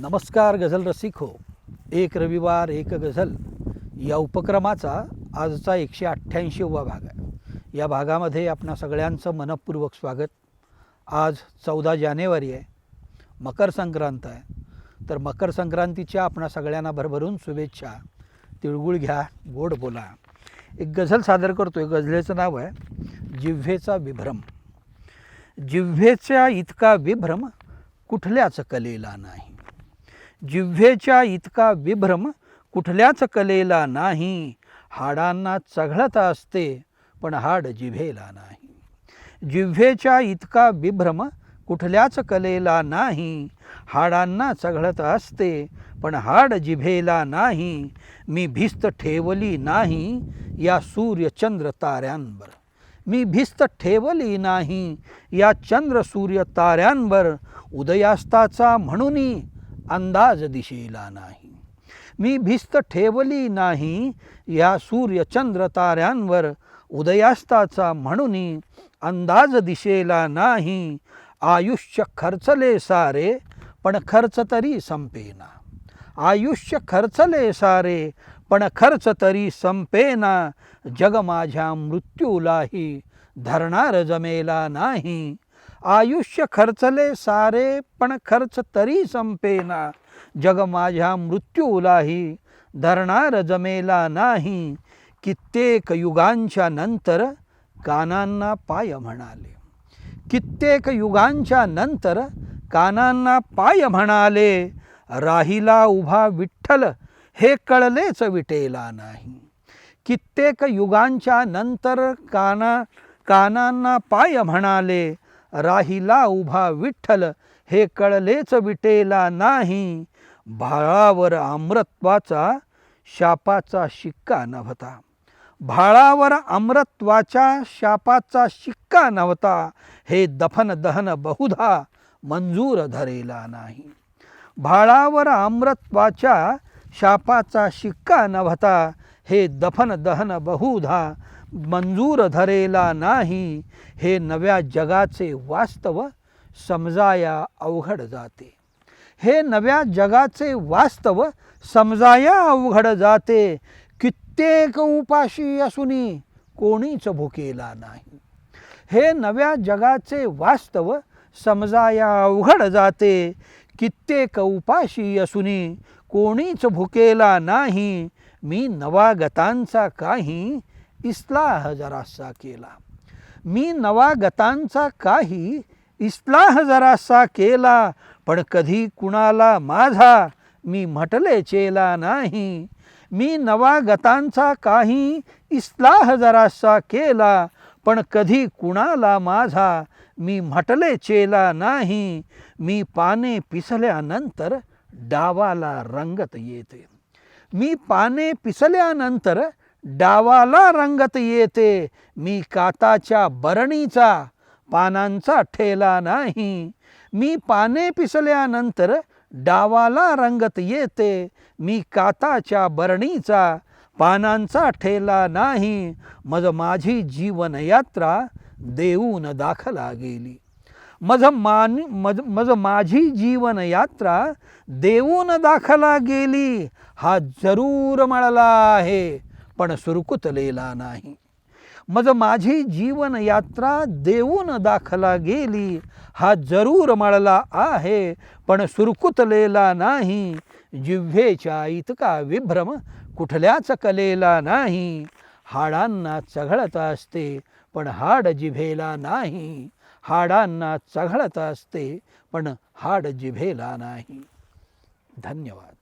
नमस्कार गझल रसिक हो. एक रविवार एक गझल. या उपक्रमाचा आजचा एकशे अठ्ठ्याऐंशीवा भाग आहे. या भागामध्ये आपणा सगळ्यांचं मनपूर्वक स्वागत. आज चौदा जानेवारी आहे. मकर संक्रांत आहे. तर मकर संक्रांतीच्या आपणा सगळ्यांना भरभरून शुभेच्छा. तिळगुळ घ्या गोड बोला. एक गझल सादर करतो आहे गझलेचं नाव आहे जिव्हेचा विभ्रम. जिव्हेच्या इतका विभ्रम कुठल्याच कलेला नाही. जिव्हेच्या इतका विभ्रम कुठल्याच कलेला नाही. हाडांना चघळत असते पण हाड जिभेला नाही. जिव्हेच्या इतका विभ्रम कुठल्याच कलेला नाही. हाडांना चघळत असते पण हाड जिभेला नाही. मी भिस्त ठेवली नाही या सूर्यचंद्र ताऱ्यांवर. मी भिस्त ठेवली नाही या चंद्र सूर्य ताऱ्यांवर. उदयास्ताचा म्हणूनी अंदाज दिशेला नाही. मी भिस्त ठेवली नाही या सूर्यचंद्र ताऱ्यांवर उदयास्ताचा म्हणून अंदाज दिशेला नाही. आयुष्य खर्चले सारे पण खर्च तरी संपेना. आयुष्य खर्चले सारे पण खर्च तरी संपेना. जग माझ्या मृत्यूलाही धरणार जमेला नाही. आयुष्य खर्चले सारे पण खर्च तरी संपेना. जग माझ्या मृत्यूलाही धरणार जमेला नाही. कित्येक युगांच्या नंतर कानांना पाय म्हणाले. कित्येक युगांच्या नंतर कानांना पाय म्हणाले. राहिला उभा विठ्ठल हे कळलेच विटेला नाही. कित्येक युगांच्या नंतर काना कानांना पाय म्हणाले. राहिला उभा विठ्ठल हे कळलेच विटेला नाही. भाळावर अमृत्वाचा शापाचा शिक्का नव्हता. भाळावर अमृत्वाच्या शापाचा शिक्का नव्हता. हे दफन दहन बहुधा मंजूर धरेला नाही. भाळावर अमृत्वाच्या शापाचा शिक्का नव्हता. हे दफन दहन बहुधा मंजूर धरेला नाही. हे नव्या जगाचे वास्तव समजाया अवघड जाते. हे नव्या जगाचे वास्तव समजाया अवघड जाते. कित्येक उपाशी असूनी कोणीच भुकेला नाही. हे नव्या जगाचे वास्तव समजाया अवघड जाते. कित्येक उपाशी असूनी कोणीच भुकेला नाही. मी नवागतांचा काही इस्लाह जरासा केला. मी नवागतांचा काही इस्लाह जरासा केला पण कधी कुणाला माझा मी म्हटले चेला नाही. मी नवागतांचा काही इस्लाह जरासा केला पण कधी कुणाला माझा मी म्हटले चेला नाही. मी पाने पिसल्यानंतर डावाला रंगत येते. मी पाने पिसल्यानंतर डावाला रंगत येते. मी काताच्या बरणीचा पानांचा ठेला नाही. मी पाने पिसल्यानंतर डावाला रंगत येते. मी काताच्या बरणीचा पानांचा ठेला नाही. मज माझी जीवनयात्रा देऊन दाखला गेली मज मान मज मज माझी जीवनयात्रा देऊन दाखला गेली हा जरूर मळला आहे. पण सुरकुतलेला नाही. मज माझी जीवनयात्रा देऊन दाखला गेली. हा जरूर मळला आहे पण सुरकुतलेला नाही. जिव्हेच्या इतका विभ्रम कुठल्याच कलेला नाही. हाडांना चघळत असते पण हाड जिभेला नाही. हाडांना चघळत असते पण हाड जिभेला नाही. धन्यवाद.